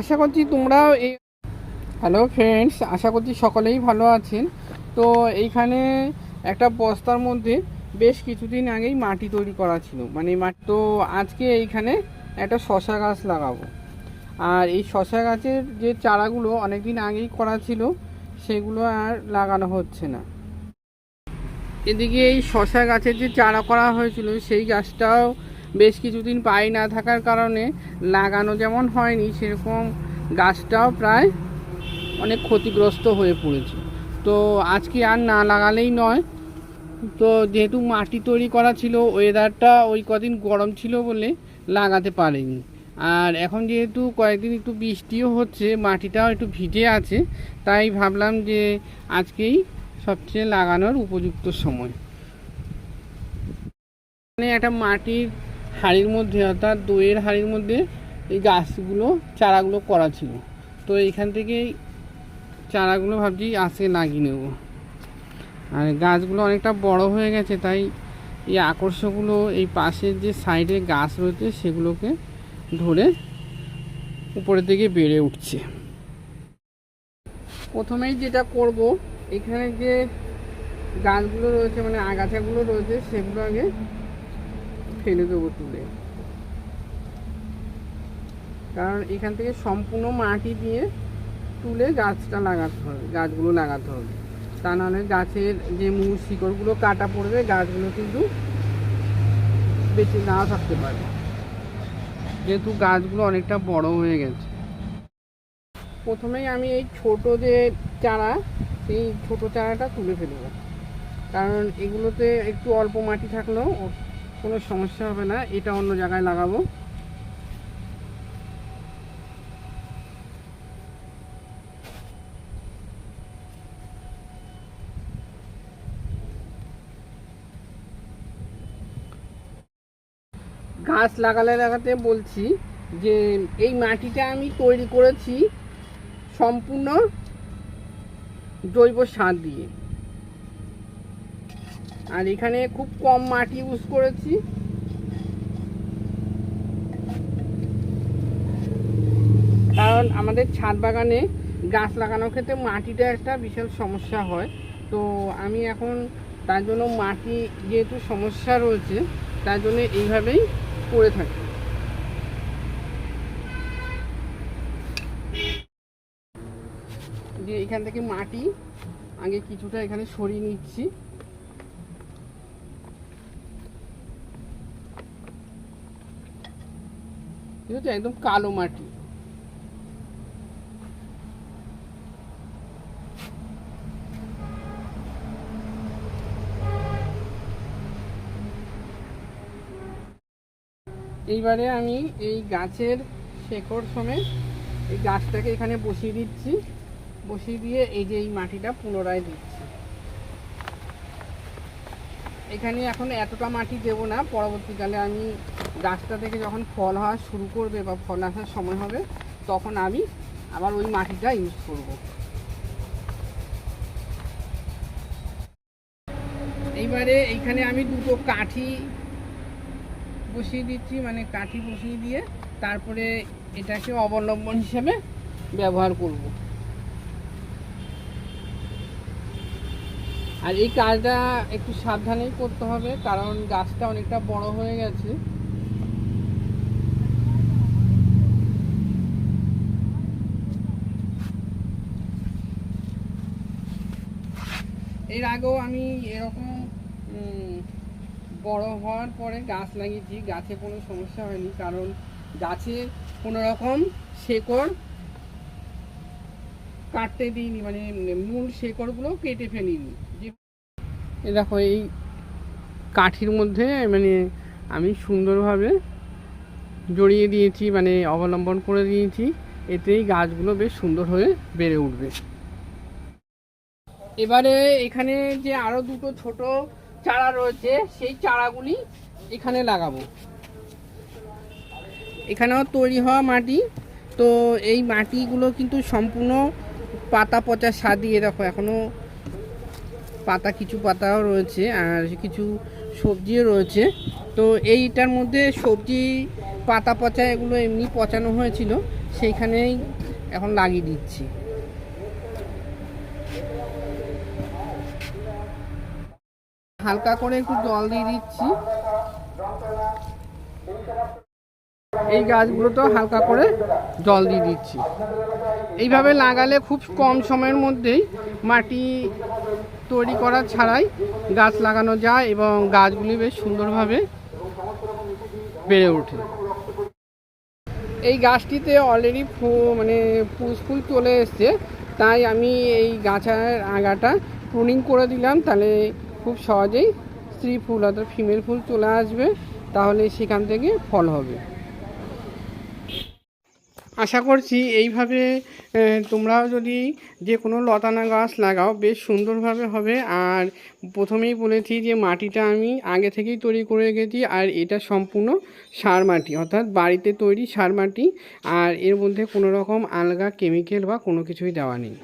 আশা করছি তোমরাও এই হ্যালো ফ্রেন্ডস আশা করছি সকলেই ভালো আছেন। তো এইখানে একটা বস্তার মধ্যে বেশ কিছুদিন আগেই মাটি তৈরি করা ছিল। মানে মাটি তো আজকে এইখানে একটা শশা গাছ লাগাবো। আর এই শশা গাছের যে চারাগুলো অনেক দিন আগেই করা ছিল, সেগুলো আর লাগানো হচ্ছে না। এদিকে এই শশা গাছের যে চারা করা হয়েছিল, সেই গাছটাও বেশ কিছুদিন পাই না থাকার কারণে লাগানো যেমন হয়নি, সেরকম গাছটাও প্রায় অনেক ক্ষতিগ্রস্ত হয়ে পড়েছে। তো আজকে আর না লাগালেই নয়। তো যেহেতু মাটি তৈরি করা ছিল ওয়েদারটা ওই কদিন গরম ছিল বলে লাগাতে পারিনি। আর এখন যেহেতু কয়েকদিন একটু বৃষ্টিও হচ্ছে, মাটিটাও একটু ভিজে আছে, তাই ভাবলাম যে আজকেই সবচেয়ে লাগানোর উপযুক্ত সময়। মানে একটা মাটির হাড়ির মধ্যে, অর্থাৎ দইয়ের হাড়ির মধ্যে এই গাছগুলো, চারাগুলো করা ছিল। তো এইখান থেকেই চারাগুলো ভাবছি আজকে লাগিয়ে নেব। আর গাছগুলো অনেকটা বড় হয়ে গেছে, তাই এই আকর্ষকগুলো এই পাশের যে সাইডে গাছ রয়েছে, সেগুলোকে ধরে উপরের দিকে বেড়ে উঠছে। প্রথমেই যেটা করব, এখানে যে গাছগুলো রয়েছে মানে আগাছাগুলো রয়েছে, সেগুলো আগে ফেলে দেবো তুলে কারণ এখান থেকে সম্পূর্ণ মাটি দিয়ে তুলে গাছটা লাগাতে হবে, গাছগুলো লাগাতে হবে। তা নাহলে গাছের যে মূল শিকড়গুলো কাটা পড়বে, গাছগুলো কিন্তু বেঁচে নাও থাকতে পারে যেহেতু গাছগুলো অনেকটা বড় হয়ে গেছে। প্রথমেই আমি এই ছোট যে চারা, সেই ছোট চারাটা তুলে ফেলব। কারণ এগুলোতে একটু অল্প মাটি থাকলেও কোনো সমস্যা হবে না, এটা অন্য জায়গায় লাগাবো। গাছ লাগালে লাগাতে বলছি যে, এই মাটিটা আমি তৈরি করেছি সম্পূর্ণ জৈব সার দিয়ে। আর এখানে খুব কম মাটি ইউজ করেছি। কারণ আমাদের ছাদ বাগানে গাছ লাগানোর ক্ষেত্রে মাটিটা একটা বিশাল সমস্যা হয়। তো আমি এখন তার জন্য মাটি যেহেতু সমস্যা রয়েছে, তার জন্য এইভাবেই করে থাকি। যে এখান থেকে মাটি আগে কিছুটা এখানে সরিয়ে নিচ্ছি। ঠিক আছে? একদম কালো মাটি। এইবারে আমি এই গাছের শেকড় সমেত এই গাছটাকে এখানে বসিয়ে দিচ্ছি। বসিয়ে দিয়ে এই যে এই মাটিটা পুনরায় দিচ্ছি। এখানে এখন এতটা মাটি দেব না, পরবর্তীকালে আমি গাছটা থেকে যখন ফল হওয়া শুরু করবে বা ফল আসার সময় হবে, তখন আমি আবার ওই মাটিটা ইউজ করব। এইবারে এইখানে আমি দুটো কাঠি বসিয়ে দিচ্ছি মানে কাঠি বসিয়ে দিয়ে তারপরে এটাকে অবলম্বন হিসেবে ব্যবহার করব। আর এই কাজটা একটু সাবধানেই করতে হবে, কারণ গাছটা অনেকটা বড় হয়ে গেছে। এর আগেও আমি এরকম বড় হওয়ার পরে গাছ লাগিয়েছি, গাছে কোনো সমস্যা হয়নি, কারণ গাছে কোনো রকম শেকড় কাটতে দিইনি মানে মূল শেকড়গুলো কেটে ফেলিনি। দেখো, এই কাঠির মধ্যে মানে আমি সুন্দরভাবে জড়িয়ে দিয়েছি মানে অবলম্বন করে দিয়েছি, এতেই গাছগুলো বেশ সুন্দর হয়ে বেড়ে উঠবে। এবারে এখানে যে আরও দুটো ছোট চারা রয়েছে, সেই চারাগুলি এখানে লাগাবো। এখানেও তৈরি হওয়া মাটি, তো এই মাটিগুলো কিন্তু সম্পূর্ণ পাতা পচা সার দিয়ে, দেখো, এখনও পাতা, কিছু পাতাও রয়েছে আর কিছু সবজিও রয়েছে। তো এইটার মধ্যে সবজি, পাতা পচা এগুলো এমনি পচানো হয়েছিল, সেইখানেই এখন লাগিয়ে দিচ্ছি। হালকা করে একটু জল দিয়ে দিচ্ছি। এই গাছগুলোতেও হালকা করে জল দিয়ে দিচ্ছি। এইভাবে লাগালে খুব কম সময়ের মধ্যেই মাটি তৈরি করা ছাড়াই গাছ লাগানো যায় এবং গাছগুলি বেশ সুন্দরভাবে বেড়ে ওঠে। এই গাছটিতে অলরেডি মানে ফুল ফুল চলে এসছে, তাই আমি এই গাছের আগাটা প্রুনিং করে দিলাম। তাহলে খুব সহজেই স্ত্রী ফুল অর্থাৎ ফিমেল ফুল চলে আসবে, তাহলে সেখান থেকে ফল হবে। আশা করছি এইভাবে তোমরাও যদি যে কোনো লতানা গাছ লাগাও, বেশ সুন্দরভাবে হবে। আর প্রথমেই বলেছি যে মাটিটা আমি আগে থেকেই তৈরি করে রেখেছি, আর এটা সম্পূর্ণ সার মাটি, অর্থাৎ বাড়িতে তৈরি সার মাটি। আর এর মধ্যে কোনো রকম আলগা কেমিক্যাল বা কোনো কিছুই দেওয়া নেই।